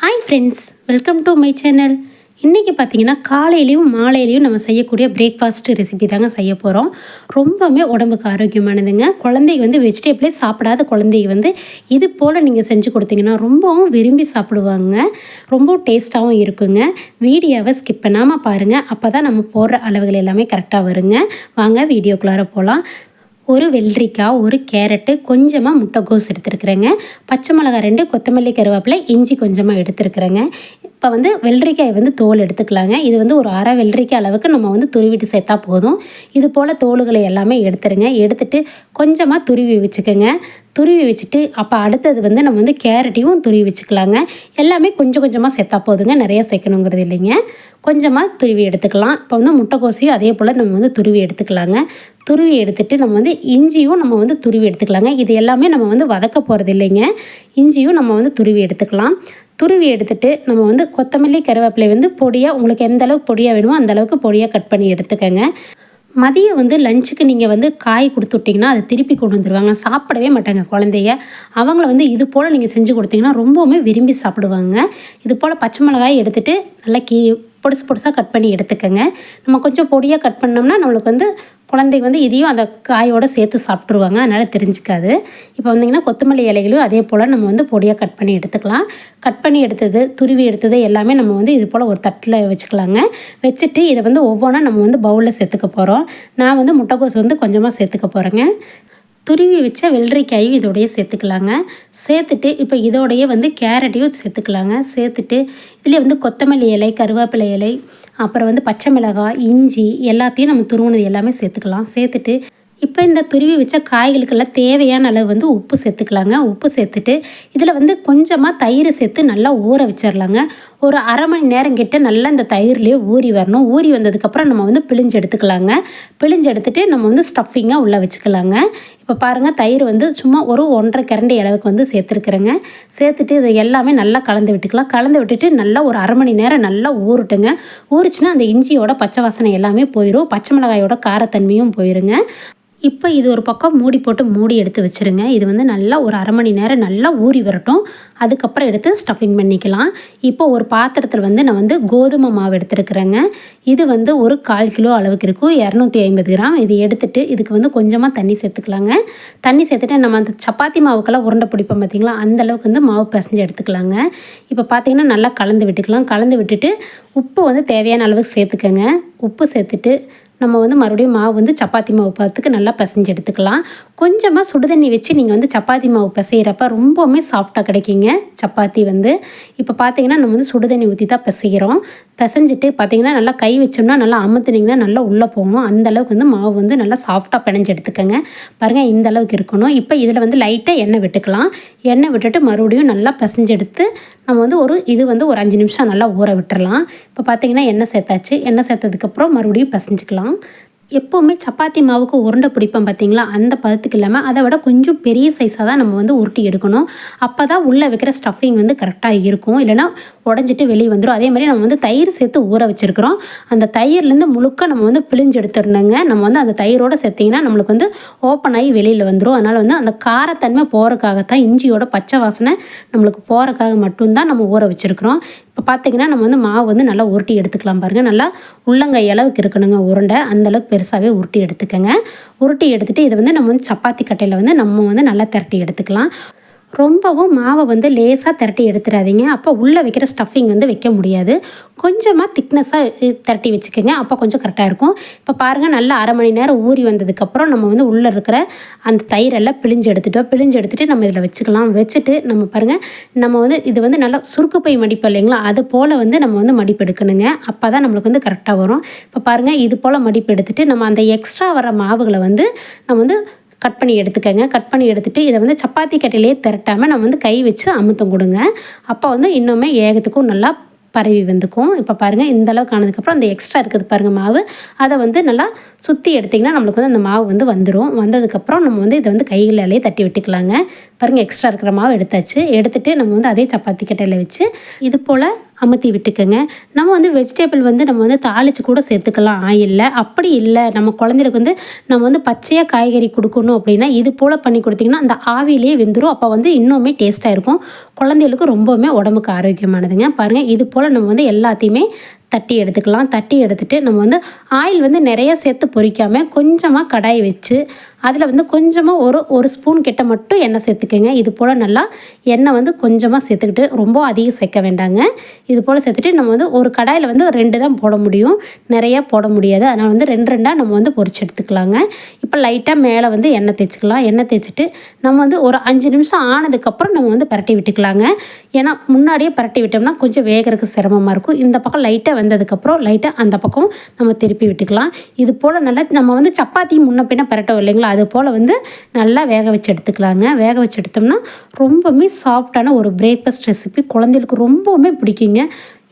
Hi friends welcome to my channel இன்றைக்கி பார்த்தீங்கன்னா காலையிலையும் மாலையிலையும் நம்ம செய்யக்கூடிய பிரேக்ஃபாஸ்ட் ரெசிபி தாங்க செய்ய போகிறோம் ரொம்பவுமே உடம்புக்கு ஆரோக்கியமானதுங்க. குழந்தைங்க வந்து வெஜிடபிளே சாப்பிடாத குழந்தைங்க வந்து இது போல் நீங்கள் செஞ்சு கொடுத்தீங்கன்னா ரொம்பவும் விரும்பி சாப்பிடுவாங்க. ரொம்ப டேஸ்ட்டாகவும் இருக்குங்க. வீடியோவை ஸ்கிப் பண்ணாமல் பாருங்கள் அப்போ தான் நம்ம போடுற அளவுகள் எல்லாமே கரெக்டாக வருங்க. வாங்க வீடியோக்குள்ளார போகலாம் ஒரு வெள்ளரிக்காய் ஒரு கேரட்டு கொஞ்சமாக முட்டைகோஸ் எடுத்துருக்குறேங்க. பச்சை மிளகாய் ரெண்டு கொத்தமல்லி கருவேப்பிலை இஞ்சி கொஞ்சமாக எடுத்துருக்குறேங்க. இப்போ வந்து வெள்ளரிக்காய் வந்து தோல் எடுத்துக்கலாங்க. இது வந்து ஒரு அரை வெள்ளரிக்காய் அளவுக்கு நம்ம வந்து துருவிட்டு சேர்த்தா போதும். இது போல் தோல்களை எல்லாமே எடுத்துருங்க. எடுத்துட்டு கொஞ்சமாக துருவி வச்சுக்கோங்க. துருவி வச்சுட்டு அப்போ அடுத்தது வந்து நம்ம வந்து கேரட்டையும் துருவி வச்சுக்கலாங்க. எல்லாமே கொஞ்சம் கொஞ்சமாக சேர்த்தா போதுங்க. நிறைய சேர்க்கணுங்கிறது இல்லைங்க. கொஞ்சமாக துருவி எடுத்துக்கலாம். இப்போ வந்து முட்டைக்கோசையும் அதே போல் நம்ம வந்து துருவி எடுத்துக்கலாங்க. துருவி எடுத்துட்டு நம்ம வந்து இஞ்சியும் நம்ம வந்து துருவி எடுத்துக்கலாங்க. இது எல்லாமே நம்ம வந்து வதக்க போகிறது இல்லைங்க. இஞ்சியும் நம்ம வந்து துருவி எடுத்துக்கலாம். துருவி எடுத்துட்டு நம்ம வந்து கொத்தமல்லி கருவேப்பிலை வந்து பொடியாக உங்களுக்கு எந்த அளவுக்கு பொடியாக வேணுமோ அந்தளவுக்கு பொடியாக கட் பண்ணி எடுத்துக்கோங்க. மதியம் வந்து லஞ்சுக்கு நீங்கள் வந்து காய் கொடுத்து விட்டிங்கன்னா அதை திருப்பி கொண்டு வந்துடுவாங்க சாப்பிடவே மாட்டாங்க குழந்தைய அவங்கள வந்து இது போல் நீங்கள் செஞ்சு கொடுத்தீங்கன்னா ரொம்பவுமே விரும்பி சாப்பிடுவாங்க. இது போல் பச்சை மிளகாய் எடுத்துகிட்டு நல்லா கீ பொடிசு பொடிசாக கட் பண்ணி எடுத்துக்கோங்க. நம்ம கொஞ்சம் பொடியாக கட் பண்ணோம்னா நம்மளுக்கு வந்து குழந்தை வந்து இதையும் அந்த காயோடு சேர்த்து சாப்பிட்ருவாங்க அதனால் தெரிஞ்சுக்காது. இப்போ வந்திங்கன்னா கொத்தமல்லி இலைகளையும் அதே போல் நம்ம வந்து பொடியாக கட் பண்ணி எடுத்துக்கலாம். கட் பண்ணி எடுத்தது துருவி எடுத்தது எல்லாமே நம்ம வந்து இது போல் ஒரு தட்டில் வச்சுக்கலாங்க. வச்சுட்டு இதை வந்து ஒவ்வொன்றா நம்ம வந்து பவுலில் சேர்த்துக்க போகிறோம் நான் வந்து முட்டைக்கோஸ் வந்து கொஞ்சமாக சேர்த்துக்க போகிறேங்க துருவி வச்ச வெள்ளரிக்காயும் இதோடைய சேர்த்துக்கலாங்க. சேர்த்துட்டு இப்போ இதோடைய வந்து கேரட்டையும் சேர்த்துக்கலாங்க. சேர்த்துட்டு இதில் வந்து கொத்தமல்லி இலை கருவேப்பிலை இலை அப்புறம் வந்து பச்சை மிளகாய் இஞ்சி எல்லாத்தையும் நம்ம துருவினது எல்லாமே சேர்த்துக்கலாம். சேர்த்துட்டு இப்போ இந்த துருவி வச்ச காய்களுக்கெல்லாம் தேவையான அளவு வந்து உப்பு சேர்த்துக்கலாங்க. உப்பு சேர்த்துட்டு இதில் வந்து கொஞ்சமாக தயிர் சேர்த்து நல்லா ஊற வச்சிடலாங்க ஒரு அரை மணி நேரம் கிட்ட நல்லா இந்த தயிர்லேயே ஊறி வரணும். ஊறி வந்ததுக்கப்புறம் நம்ம வந்து பிழிஞ்சு எடுத்துக்கலாங்க. பிழிஞ்சு எடுத்துகிட்டு நம்ம வந்து ஸ்டஃபிங்காக உள்ளே வச்சுக்கலாங்க. இப்போ பாருங்கள் தயிர் வந்து சும்மா ஒரு ஒன்றரை கரண்டி அளவுக்கு வந்து சேர்த்துருக்குறேங்க. சேர்த்துட்டு இதை எல்லாமே நல்லா கலந்து விட்டுக்கலாம். கலந்து விட்டுட்டு நல்லா ஒரு அரை மணி நேரம் நல்லா ஊறட்டுங்க. ஊறிச்சுன்னா அந்த இஞ்சியோட பச்சை வாசனை எல்லாமே போயிடும் பச்சை மிளகாயோட காரத்தன்மையும் போயிருங்க. இப்போ இது ஒரு பக்கம் மூடி போட்டு மூடி எடுத்து வச்சுருங்க. இது வந்து நல்லா ஒரு அரை மணி நேரம் நல்லா ஊறி வரட்டும். அதுக்கப்புறம் எடுத்து ஸ்டஃபிங் பண்ணிக்கலாம். இப்போ ஒரு பாத்திரத்தில் வந்து நான் வந்து கோதுமை மாவு எடுத்துருக்குறேங்க. இது வந்து ஒரு கால் கிலோ அளவுக்கு இருக்கும். இரநூத்தி ஐம்பது கிராம். இது எடுத்துகிட்டு இதுக்கு வந்து கொஞ்சமாக தண்ணி சேர்த்துக்கலாங்க. தண்ணி சேர்த்துட்டு நம்ம அந்த சப்பாத்தி மாவுக்கெல்லாம் உருண்டை பிடிப்போம் பார்த்திங்களா அந்தளவுக்கு வந்து மாவு பிசைஞ்சு எடுத்துக்கலாங்க. இப்போ பார்த்திங்கன்னா நல்லா கலந்து விட்டுக்கலாம். கலந்து விட்டுட்டு உப்பு வந்து தேவையான அளவுக்கு சேர்த்துக்கோங்க. உப்பு சேர்த்துட்டு நம்ம வந்து மறுபடியும் மாவு வந்து சப்பாத்தி மாவு பார்த்துக்கு நல்லா பிசைஞ்சு எடுத்துக்கலாம். கொஞ்சமாக சுடுதண்ணி வச்சு நீங்கள் வந்து சப்பாத்தி மாவு பிசைகிறப்ப ரொம்பவுமே சாஃப்டாக கிடைக்குங்க. சப்பாத்தி வந்து. இப்போ பார்த்தீங்கன்னா நம்ம வந்து சுடுதண்ணி ஊற்றி தான் பிசைகிறோம் பிசைஞ்சிட்டு பார்த்தீங்கன்னா நல்லா கை வச்சோம்னா நல்லா அமுத்துனீங்கன்னா நல்லா உள்ளே போகணும் அந்தளவுக்கு வந்து மாவு வந்து நல்லா சாஃப்டாக பிணைஞ்சு எடுத்துக்கோங்க. பாருங்கள் இந்த அளவுக்கு இருக்கணும். இப்போ இதில் வந்து லைட்டாக எண்ணெய் விட்டுக்கலாம். எண்ணெய் விட்டுட்டு மறுபடியும் நல்லா பிசைஞ்செடுத்து நம்ம வந்து ஒரு இது வந்து ஒரு அஞ்சு நிமிஷம் நல்லா ஊற விட்டுறலாம். இப்போ பார்த்தீங்கன்னா எண்ணெய் சேர்த்தாச்சு. எண்ணெய் சேர்த்ததுக்கப்புறம் மறுபடியும் பிசைஞ்சிக்கலாம். எப்போவுமே சப்பாத்தி மாவுக்கு உருண்டை பிடிப்போம் பார்த்தீங்களா அந்த பதத்துக்கு இல்லாமல் அதை விட கொஞ்சம் பெரிய சைஸாக தான் நம்ம வந்து உருட்டி எடுக்கணும். அப்போ தான் உள்ளே வைக்கிற ஸ்டஃபிங் வந்து கரெக்டாக இருக்கும். இல்லைனா உடஞ்சிட்டு வெளியே வந்துடும் அதே மாதிரி நம்ம வந்து தயிர் சேர்த்து ஊற வச்சுருக்கிறோம். அந்த தயிர்லேருந்து முழுக்க நம்ம வந்து பிழிஞ்சு எடுத்துடணுங்க. நம்ம வந்து அந்த தயிரோடு சேர்த்திங்கன்னா நம்மளுக்கு வந்து ஓப்பன் ஆகி வெளியில் வந்துடும் அதனால் வந்து அந்த காரத்தன்மை போகிறக்காகத்தான் இஞ்சியோட பச்சை வாசனை நம்மளுக்கு போகிறக்காக மட்டும்தான் நம்ம ஊற வச்சுருக்கிறோம். இப்போ பார்த்திங்கன்னா நம்ம வந்து மாவு வந்து நல்லா உருட்டி எடுத்துக்கலாம் பாருங்கள் நல்லா உள்ளங்கை அளவுக்கு இருக்கணுங்க உருண்டை. அந்தளவுக்கு பெருசாகவே உருட்டி எடுத்துக்கோங்க. உருட்டி எடுத்துகிட்டு இதை வந்து நம்ம வந்து சப்பாத்தி கட்டையில் வந்து நம்ம வந்து நல்லா திரட்டி எடுத்துக்கலாம். ரொம்பவும் மாவை வந்து லேசாக திரட்டி எடுத்துடாதீங்க. அப்போ உள்ளே வைக்கிற ஸ்டஃபிங் வந்து வைக்க முடியாது. கொஞ்சமாக திக்னஸாக திரட்டி வச்சுக்கோங்க. அப்போ கொஞ்சம் கரெக்டாக இருக்கும். இப்போ பாருங்கள் நல்லா அரை மணி நேரம் ஊறி வந்ததுக்கப்புறம் நம்ம வந்து உள்ளே இருக்கிற அந்த தயிரெல்லாம் பிழிஞ்சு எடுத்துட்டோம். பிழிஞ்சு எடுத்துகிட்டு நம்ம இதில் வச்சுக்கலாம். வச்சுட்டு நம்ம பாருங்கள் நம்ம வந்து இது வந்து நல்லா சுருக்கு போய் மடிப்பு இல்லைங்களா? அது போல் வந்து நம்ம வந்து மடிப்பு எடுக்கணுங்க. அப்போ தான் நம்மளுக்கு வந்து கரெக்டாக வரும். இப்போ பாருங்கள் இது போல் மடிப்பு எடுத்துகிட்டு நம்ம அந்த எக்ஸ்ட்ரா வர மாவுகளை வந்து நம்ம வந்து கட் பண்ணி எடுத்துக்கோங்க. கட் பண்ணி எடுத்துகிட்டு இதை வந்து சப்பாத்தி கட்டையிலே திரட்டாமல் நம்ம வந்து கை வச்சு அமுத்தம் கொடுங்க. அப்போ வந்து இன்னுமே ஏகத்துக்கும் நல்லா பரவி வந்துக்கும். இப்போ பாருங்கள் இந்த அளவுக்கு ஆனதுக்கப்புறம் அந்த எக்ஸ்ட்ரா இருக்குது பாருங்கள் மாவு. அதை வந்து நல்லா சுற்றி எடுத்திங்கன்னா நம்மளுக்கு வந்து அந்த மாவு வந்து வந்துடும் வந்ததுக்கப்புறம் நம்ம வந்து இதை வந்து கைகளாலே தட்டி விட்டுக்கலாங்க. பாருங்கள் எக்ஸ்ட்ரா இருக்கிற மாவு எடுத்தாச்சு. எடுத்துகிட்டு நம்ம வந்து அதே சப்பாத்தி கட்டையில் வச்சு இது போல் அமுத்தி விட்டுக்கோங்க. நம்ம வந்து வெஜிடபிள் வந்து நம்ம வந்து தாளித்து கூட சேர்த்துக்கலாம். ஆயிலில் அப்படி இல்லை. நம்ம குழந்தைகளுக்கு வந்து நம்ம வந்து பச்சையாக காய்கறி கொடுக்கணும் அப்படின்னா இது போல் பண்ணி கொடுத்திங்கன்னா அந்த ஆவிலேயே வெந்துடும் அப்போ வந்து இன்னுமே டேஸ்ட்டாக இருக்கும். குழந்தைகளுக்கு ரொம்பவுமே உடம்புக்கு ஆரோக்கியமானதுங்க. பாருங்கள் இது போல் நம்ம வந்து எல்லாத்தையுமே தட்டி எடுத்துக்கலாம். தட்டி எடுத்துகிட்டு நம்ம வந்து ஆயில் வந்து நிறைய சேர்த்து பொறிக்காமல் கொஞ்சமாக கடாய் வச்சு அதில் வந்து கொஞ்சமாக ஒரு ஒரு ஸ்பூன் கிட்ட மட்டும் எண்ணெய் சேர்த்துக்கோங்க. இது போல் நல்லா எண்ணெய் வந்து கொஞ்சமாக சேர்த்துக்கிட்டு ரொம்ப அதிகம் சேர்க்க வேண்டாங்க. இது போல் சேர்த்துட்டு நம்ம வந்து ஒரு கடாயில் வந்து ரெண்டு தான் போட முடியும். நிறையா போட முடியாது. அதனால் வந்து ரெண்டு ரெண்டாக நம்ம வந்து பொறிச்சு எடுத்துக்கலாங்க. இப்போ லைட்டாக மேலே வந்து எண்ணெய் தேய்ச்சிக்கலாம். எண்ணெய் தேய்ச்சிட்டு நம்ம வந்து ஒரு அஞ்சு நிமிஷம் ஆனதுக்கப்புறம் நம்ம வந்து பரட்டி விட்டுக்கலாங்க. ஏன்னா முன்னாடியே பரட்டி விட்டோம்னா கொஞ்சம் வேகிறதுக்கு சிரமமாக இருக்கும். இந்த பக்கம் லைட்டாக வெந்ததுக்கப்புறம் லைட்டாக அந்த பக்கம் நம்ம திருப்பி விட்டுக்கலாம். இது போல் நல்லா நம்ம வந்து சப்பாத்தி முன்ன பின்ன பரட்டோம் இல்லைங்களா? அது போல் வந்து நல்லா வேக வச்சு எடுத்துக்கலாங்க. வேக வச்சு எடுத்தோம்னா ரொம்பவுமே சாஃப்டான ஒரு பிரேக்ஃபாஸ்ட் ரெசிபி குழந்தைகளுக்கு ரொம்பவுமே பிடிக்குங்க.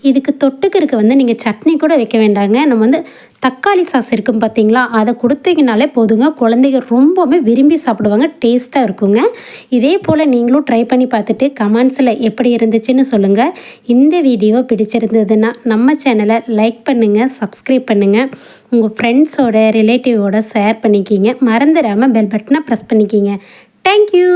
இதுக்கு தொட்டுக்கிறதுக்கு வந்து நீங்கள் சட்னி கூட வைக்க வேண்டாங்க. நம்ம வந்து தக்காளி சாஸ் இருக்கும் பார்த்தீங்களா அதை கொடுத்தீங்கனாலே போதுங்க. குழந்தைங்க ரொம்பவுமே விரும்பி சாப்பிடுவாங்க. டேஸ்ட்டாக இருக்குங்க. இதே போல் நீங்களும் ட்ரை பண்ணி பார்த்துட்டு கமெண்ட்ஸில் எப்படி இருந்துச்சுன்னு சொல்லுங்கள் இந்த வீடியோ பிடிச்சிருந்ததுன்னா நம்ம சேனலை லைக் பண்ணுங்கள் சப்ஸ்கிரைப் பண்ணுங்கள் உங்கள் ஃப்ரெண்ட்ஸோட ரிலேட்டிவோட ஷேர் பண்ணிக்கிங்க. மறந்துடாமல் பெல் பட்டனை ப்ரெஸ் பண்ணிக்கிங்க. தேங்க்யூ